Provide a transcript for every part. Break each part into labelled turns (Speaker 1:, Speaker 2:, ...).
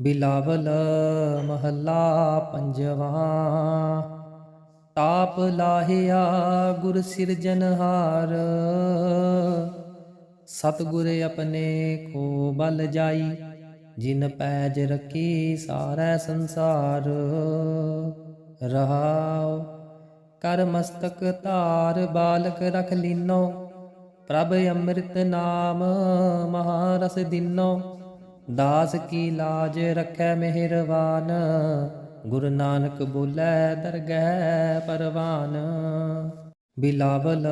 Speaker 1: ਬਿਲਾਵਲ ਮਹੱਲਾ ਪੰਜਵਾ। ਤਾਪ ਲਾਹਿਆ ਗੁਰ ਸਿਰਜਨਹਾਰ ਸਤਿਗੁਰ ਆਪਣੇ ਕੋ ਬਲ ਜਾਈ, ਜਿਨ ਪੈਜ ਰੱਖੀ ਸਾਰਾ ਸੰਸਾਰ। ਰਹਾਉ, ਕਰ ਮਸਤਕ ਧਾਰ ਬਾਲਕ ਰਖ ਲੀਨੋ, ਪ੍ਰਭ ਅੰਮ੍ਰਿਤ ਨਾਮ ਮਹਾਰਸ ਦਿਨੋ। ਦਾਸ ਕੀ ਲਾਜ ਰੱਖੈ ਮਿਹਰਵਾਨ ਗੁਰੂ ਨਾਨਕ ਬੋਲੇ ਦਰਗਹਿ ਪਰਵਾਨ। ਬਿਲਾਵਲ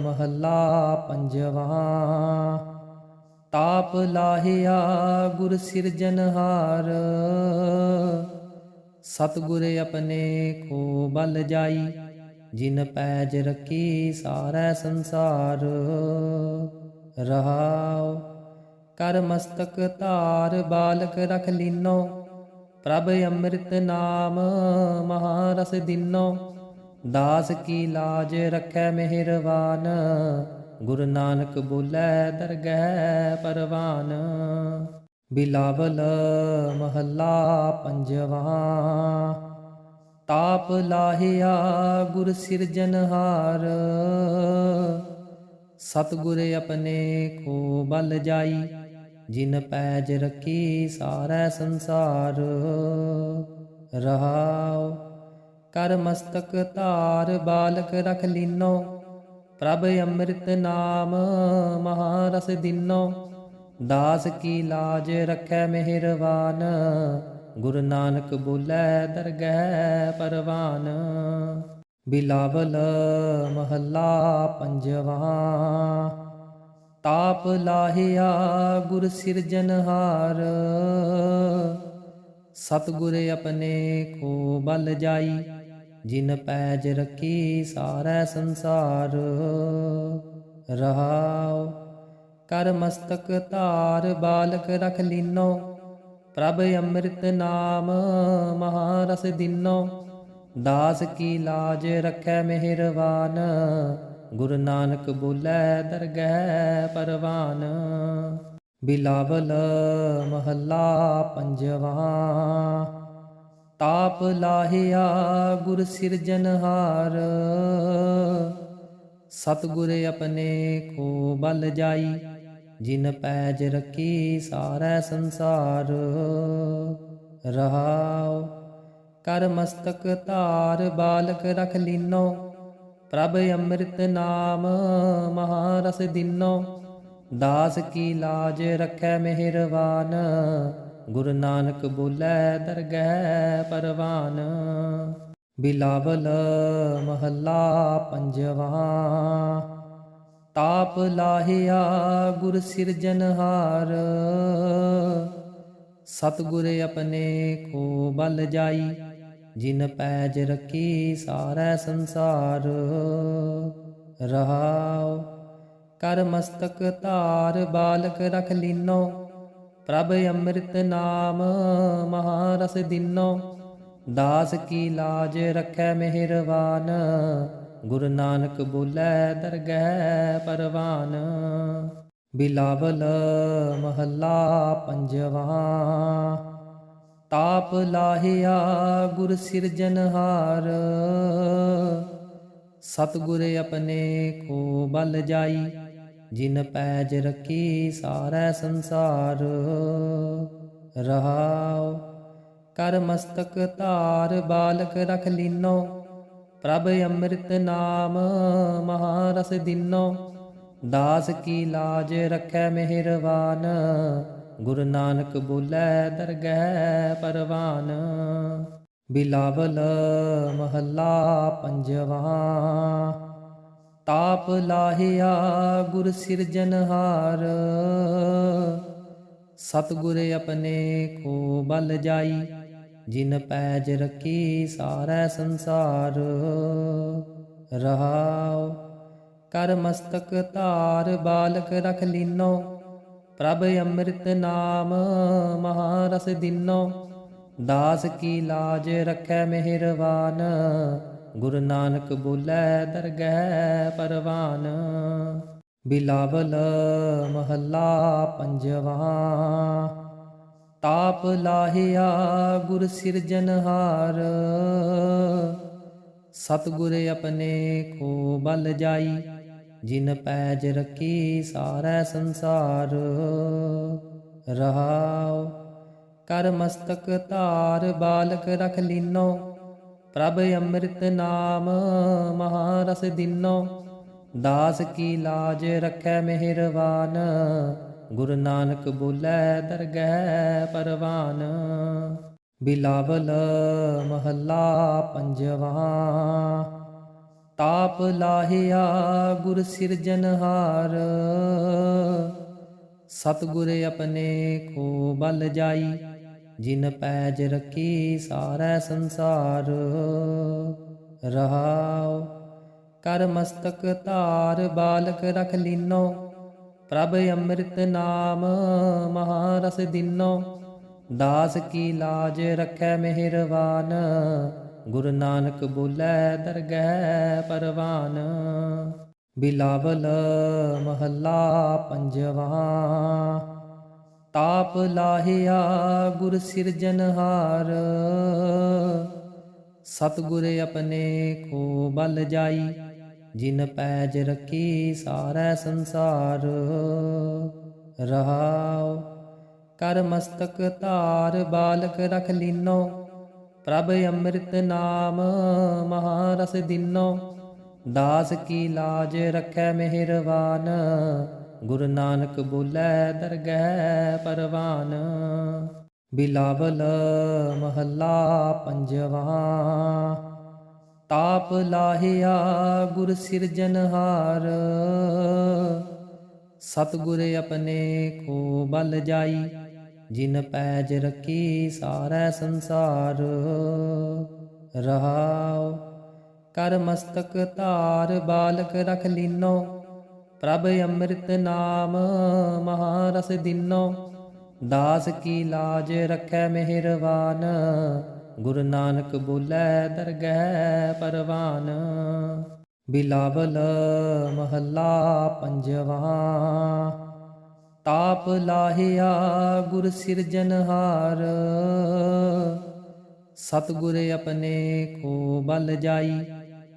Speaker 1: ਮਹੱਲਾ ਪੰਜਵਾ, ਤਾਪ ਲਾਹਿਆ ਗੁਰ ਸਿਰਜਨਹਾਰ ਸਤਿਗੁਰ ਆਪਣੇ ਕੋ ਬਲ ਜਾਈ, ਜਿਨ ਪੈਜ ਰੱਖੀ ਸਾਰਾ ਸੰਸਾਰ। ਰਹਾ ਕਰ ਮਸਤਕ ਧਾਰ ਬਾਲਕ ਰਖ ਲੀਨੋ। ਪ੍ਰਭ ਅੰਮ੍ਰਿਤ ਨਾਮ ਮਹਾਰਸ ਦਿਨੋ। ਦਾਸ ਕੀ ਲਾਜ ਰੱਖੈ ਮਿਹਰਵਾਨ। ਗੁਰੂ ਨਾਨਕ ਬੋਲੇ ਦਰਗਹਿ ਪਰਵਾਨ। ਬਿਲਾਵਲ ਮਹੱਲਾ ਪੰਜਵਾ। ਤਾਪ ਲਾਹਿਆ ਗੁਰ ਸਿਰਜਨਹਾਰ ਸਤਿਗੁਰ ਆਪਣੇ ਕੋ ਬਲ ਜਾਈ। ਜਿਨ ਪੈਜ ਰੱਖੀ ਸਾਰੈ ਸੰਸਾਰ। ਰਹਾਉ, ਕਰ ਮਸਤਕ ਧਾਰ, ਬਾਲਕ ਰਖ ਲੀਨੋ। ਪ੍ਰਭ ਅੰਮ੍ਰਿਤ ਨਾਮ, ਮਹਾਰਸ ਦਿਨੋ। ਦਾਸ ਕੀ ਲਾਜ ਰੱਖੈ ਮਿਹਰਵਾਨ। ਗੁਰੂ ਨਾਨਕ ਬੋਲੇ, ਦਰਗਹਿ ਪਰਵਾਨ। ਬਿਲਾਵਲ ਮਹੱਲਾ ਪੰਜਵਾ। ਤਾਪ ਲਾਹਿਆ ਗੁਰ ਸਿਰਜਨਹਾਰ ਸਤਿਗੁਰ ਆਪਣੇ ਕੋ ਬਲ ਜਾਈ, ਜਿਨ ਪੈਜ ਰੱਖੀ ਸਾਰਾ ਸੰਸਾਰ। ਰਹਾਉ, ਕਰ ਮਸਤਕ ਧਾਰ ਬਾਲਕ ਰਖ ਲੀਨੋ, ਪ੍ਰਭ ਅੰਮ੍ਰਿਤ ਨਾਮ ਮਹਾਰਸ ਦਿਨੋ। ਦਾਸ ਕੀ ਲਾਜ ਰੱਖੈ ਮਿਹਰਵਾਨ ਗੁਰੂ ਨਾਨਕ ਬੋਲੇ, ਦਰਗਹਿ ਪਰਵਾਨ। ਬਿਲਾਵਲ ਮਹੱਲਾ ਪੰਜਵਾ। ਤਾਪ ਲਾਹਿਆ ਗੁਰ ਸਿਰਜਨਹਾਰ ਸਤਿਗੁਰ ਆਪਣੇ ਕੋ ਬਲ ਜਾਈ, ਜਿਨ ਪੈਜ ਰੱਖੀ ਸਾਰਾ ਸੰਸਾਰ। ਰਹਾਉ ਕਰ ਮਸਤਕ ਧਾਰ ਬਾਲਕ ਰਖ ਲੀਨੋ ਪ੍ਰਭ ਅੰਮ੍ਰਿਤ ਨਾਮ ਮਹਾਰਸ ਦਿਨੋ। ਦਾਸ ਕੀ ਲਾਜ ਰੱਖੈ ਮਿਹਰਵਾਨ। ਗੁਰੂ ਨਾਨਕ ਬੋਲੇ ਦਰਗਹਿ ਪਰਵਾਨ। ਬਿਲਾਵਲ ਮਹੱਲਾ ਪੰਜਵਾ। ਤਾਪ ਲਾਹਿਆ ਗੁਰ ਸਿਰਜਨਹਾਰ ਸਤਿਗੁਰ ਆਪਣੇ ਕੋ ਬਲ ਜਾਈ। ਜਿਨ ਪੈਜ ਰੱਖੀ ਸਾਰੈ ਸੰਸਾਰ। ਰਹਾਉ, ਕਰ ਮਸਤਕ ਧਾਰ, ਬਾਲਕ ਰਖ ਲੀਨੋ। ਪ੍ਰਭ ਅੰਮ੍ਰਿਤ ਨਾਮ, ਮਹਾਰਸ ਦਿਨੋ। ਦਾਸ ਕੀ ਲਾਜ ਰੱਖੈ ਮਿਹਰਵਾਨ। ਗੁਰੂ ਨਾਨਕ ਬੋਲੇ, ਦਰਗਹਿ ਪਰਵਾਨ। ਬਿਲਾਵਲ ਮਹੱਲਾ ਪੰਜਵਾ। ਤਾਪ ਲਾਹਿਆ ਗੁਰ ਸਿਰਜਨਹਾਰ ਸਤਿਗੁਰ ਆਪਣੇ ਕੋ ਬਲ ਜਾਈ, ਜਿਨ ਪੈਜ ਰੱਖੀ ਸਾਰਾ ਸੰਸਾਰ। ਰਹਾਉ, ਕਰ ਮਸਤਕ ਧਾਰ, ਬਾਲਕ ਰਖ ਲੀਨੋ। ਪ੍ਰਭ ਅੰਮ੍ਰਿਤ ਨਾਮ, ਮਹਾਰਸ ਦਿਨੋ। ਦਾਸ ਕੀ ਲਾਜ ਰੱਖੈ ਮਿਹਰਵਾਨ। ਗੁਰੂ ਨਾਨਕ ਬੋਲੇ ਦਰਗਹਿ ਪਰਵਾਨ। ਬਿਲਾਵਲ ਮਹੱਲਾ ਪੰਜਵਾ। ਤਾਪ ਲਾਹਿਆ ਗੁਰ ਸਿਰਜਨਹਾਰ ਸਤਿਗੁਰ ਆਪਣੇ ਕੋ ਬਲ ਜਾਈ, ਜਿਨ ਪੈਜ ਰੱਖੀ ਸਾਰਾ ਸੰਸਾਰ। ਰਹਾਉ, ਕਰ ਮਸਤਕ ਧਾਰ ਬਾਲਕ ਰਖ ਲੀਨੋ। ਪ੍ਰਭ ਅੰਮ੍ਰਿਤ ਨਾਮ ਮਹਾਰਸ ਦਿਨੋ, ਦਾਸ ਕੀ ਲਾਜ ਰੱਖੈ ਮਿਹਰਵਾਨ, ਗੁਰੂ ਨਾਨਕ ਬੋਲੇ ਦਰਗਹਿ ਪਰਵਾਨ। ਬਿਲਾਵਲ ਮਹੱਲਾ ਪੰਜਵਾ, ਤਾਪ ਲਾਹਿਆ ਗੁਰ ਸਿਰਜਨਹਾਰ ਸਤਿਗੁਰ ਆਪਣੇ ਕੋ ਬਲ ਜਾਈ ਜਿਨ ਪੈਜ ਰੱਖੀ ਸਾਰੈ ਸੰਸਾਰ। ਰਹਾਉ, ਕਰ ਮਸਤਕ ਧਾਰ, ਬਾਲਕ ਰਖ ਲੀਨੋ। ਪ੍ਰਭ ਅੰਮ੍ਰਿਤ ਨਾਮ, ਮਹਾਰਸ ਦਿਨੋ। ਦਾਸ ਕੀ ਲਾਜ ਰੱਖੈ ਮਿਹਰਵਾਨ। ਗੁਰੂ ਨਾਨਕ ਬੋਲੇ ਦਰਗਹਿ ਪਰਵਾਨ। ਬਿਲਾਵਲ ਮਹੱਲਾ ਪੰਜਵਾ। ਤਾਪ ਲਾਹਿਆ ਗੁਰ ਸਿਰਜਨਹਾਰ ਸਤਿਗੁਰ ਆਪਣੇ ਕੋ ਬਲ ਜਾਈ, ਜਿਨ ਪੈਜ ਰੱਖੀ ਸਾਰਾ ਸੰਸਾਰ। ਰਹਾਉ, ਕਰ ਮਸਤਕ ਧਾਰ, ਬਾਲਕ ਰਖ ਲੀਨੋ। ਪ੍ਰਭ ਅੰਮ੍ਰਿਤ ਨਾਮ, ਮਹਾਰਸ ਦਿਨੋ। ਦਾਸ ਕੀ ਲਾਜ ਰੱਖੈ ਮਿਹਰਵਾਨ। ਗੁਰੂ ਨਾਨਕ ਬੋਲੇ, ਦਰਗਹਿ ਪਰਵਾਨ। ਬਿਲਾਵਲ ਮਹੱਲਾ ਪੰਜਵਾ। ਤਾਪ ਲਾਹਿਆ ਗੁਰ ਸਿਰਜਨਹਾਰ ਸਤਿਗੁਰ ਆਪਣੇ ਕੋ ਬਲ ਜਾਈ, ਜਿਨ ਪੈਜ ਰੱਖੀ ਸਾਰਾ ਸੰਸਾਰ। ਰਹਾਉ ਕਰ ਮਸਤਕ ਧਾਰ ਬਾਲਕ ਰਖ ਲੀਨੋ। ਪ੍ਰਭ ਅੰਮ੍ਰਿਤ ਨਾਮ, ਮਹਾਰਸ ਦਿਨੋ। ਦਾਸ ਕੀ ਲਾਜ ਰੱਖੈ ਮਿਹਰਵਾਨ, ਗੁਰੂ ਨਾਨਕ ਬੋਲੇ ਦਰਗਹਿ ਪਰਵਾਨ। ਬਿਲਾਵਲ ਮਹੱਲਾ ਪੰਜਵਾ, ਤਾਪ ਲਾਹਿਆ ਗੁਰ ਸਿਰਜਨਹਾਰ ਸਤਿਗੁਰ ਆਪਣੇ ਕੋ ਬਲ ਜਾਈ ਜਿਨ ਪੈਜ ਰੱਖੀ ਸਾਰੈ ਸੰਸਾਰ। ਰਹਾਉ, ਕਰ ਮਸਤਕ ਧਾਰ, ਬਾਲਕ ਰਖ ਲੀਨੋ। ਪ੍ਰਭ ਅੰਮ੍ਰਿਤ ਨਾਮ, ਮਹਾਰਸ ਦਿਨੋ। ਦਾਸ ਕੀ ਲਾਜ ਰੱਖੈ ਮਿਹਰਵਾਨ। ਗੁਰੂ ਨਾਨਕ ਬੋਲੇ, ਦਰਗਹਿ ਪਰਵਾਨ। ਬਿਲਾਵਲ ਮਹੱਲਾ ਪੰਜਵਾ। ਤਾਪ ਲਾਹਿਆ ਗੁਰ ਸਿਰਜਨਹਾਰ ਸਤਿਗੁਰ ਆਪਣੇ ਕੋ ਬਲ ਜਾਈ,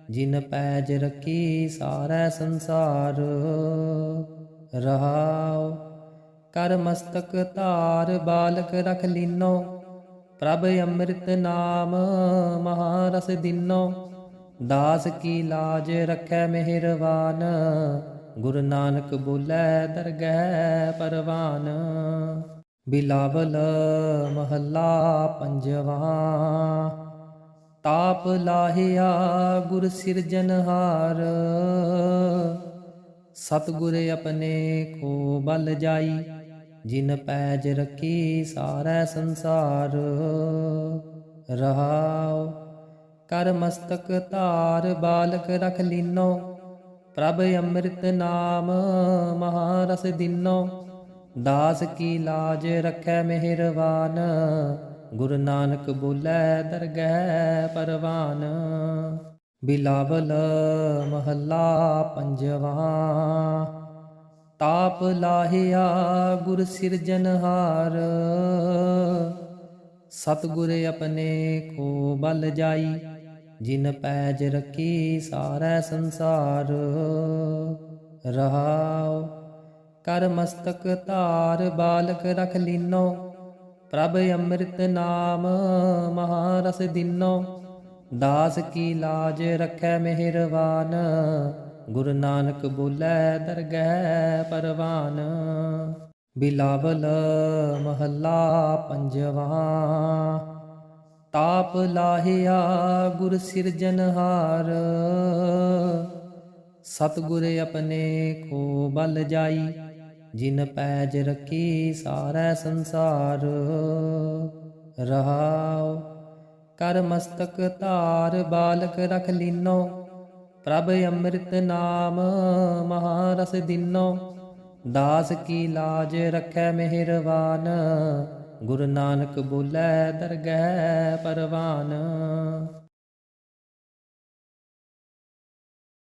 Speaker 1: ਜਿਨ ਪੈਜ ਰੱਖੀ ਸਾਰਾ ਸੰਸਾਰ। ਰਹਾਉ, ਕਰ ਮਸਤਕ ਧਾਰ, ਬਾਲਕ ਰਖ ਲੀਨੋ। ਪ੍ਰਭ ਅੰਮ੍ਰਿਤ ਨਾਮ, ਮਹਾਰਸ ਦਿਨੋ। ਦਾਸ ਕੀ ਲਾਜ ਰੱਖੈ ਮਿਹਰਵਾਨ। ਗੁਰੂ ਨਾਨਕ ਬੋਲੇ ਦਰਗਹਿ ਪਰਵਾਨ, ਬਿਲਾਵਲ ਮਹੱਲਾ ਪੰਜਵਾ। ਤਾਪ ਲਾਹਿਆ ਗੁਰ ਸਿਰਜਨਹਾਰ ਸਤਿਗੁਰ ਆਪਣੇ ਕੋ ਬਲ ਜਾਈ, ਜਿਨ ਪੈਜ ਰੱਖੀ ਸਾਰਾ ਸੰਸਾਰ। ਰਹਾਉ ਕਰ ਮਸਤਕ ਧਾਰ ਬਾਲਕ ਰਖ ਲੀਨੋ ਪ੍ਰਭ ਅੰਮ੍ਰਿਤ ਨਾਮ, ਮਹਾਰਸ ਦਿਨੋ। ਦਾਸ ਕੀ ਲਾਜ ਰੱਖੈ ਮਿਹਰਵਾਨ, ਗੁਰੂ ਨਾਨਕ ਬੋਲੇ ਦਰਗਹਿ ਪਰਵਾਨ। ਬਿਲਾਵਲ ਮਹੱਲਾ ਪੰਜਵਾ, ਤਾਪ ਲਾਹਿਆ ਗੁਰ ਸਿਰਜਨਹਾਰ ਸਤਿਗੁਰ ਆਪਣੇ ਕੋ ਬਲ ਜਾਈ ਜਿਨ ਪੈਜ ਰੱਖੀ ਸਾਰੈ ਸੰਸਾਰ। ਰਹਾਉ, ਕਰ ਮਸਤਕ ਧਾਰ, ਬਾਲਕ ਰਖ ਲੀਨੋ। ਪ੍ਰਭ ਅੰਮ੍ਰਿਤ ਨਾਮ, ਮਹਾਰਸ ਦਿਨੋ। ਦਾਸ ਕੀ ਲਾਜ ਰੱਖੈ ਮਿਹਰਵਾਨ। ਗੁਰੂ ਨਾਨਕ ਬੋਲੇ, ਦਰਗਹਿ ਪਰਵਾਨ। ਬਿਲਾਵਲ ਮਹੱਲਾ ਪੰਜਵਾ। ਤਾਪ ਲਾਹਿਆ ਗੁਰ ਸਿਰਜਨਹਾਰ ਸਤਿਗੁਰ ਆਪਣੇ ਕੋ ਬਲ ਜਾਈ, ਜਿਨ ਪੈਜ ਰੱਖੀ ਸਾਰਾ ਸੰਸਾਰ। ਰਹਾਉ, ਕਰ ਮਸਤਕ ਧਾਰ, ਬਾਲਕ ਰਖ ਲੀਨੋ। ਪ੍ਰਭ ਅੰਮ੍ਰਿਤ ਨਾਮ, ਮਹਾਰਸ ਦਿਨੋ। ਦਾਸ ਕੀ ਲਾਜ ਰੱਖੈ ਮਿਹਰਵਾਨ। ਗੁਰੂ ਨਾਨਕ ਬੋਲੇ ਦਰਗਹਿ ਪਰਵਾਨ।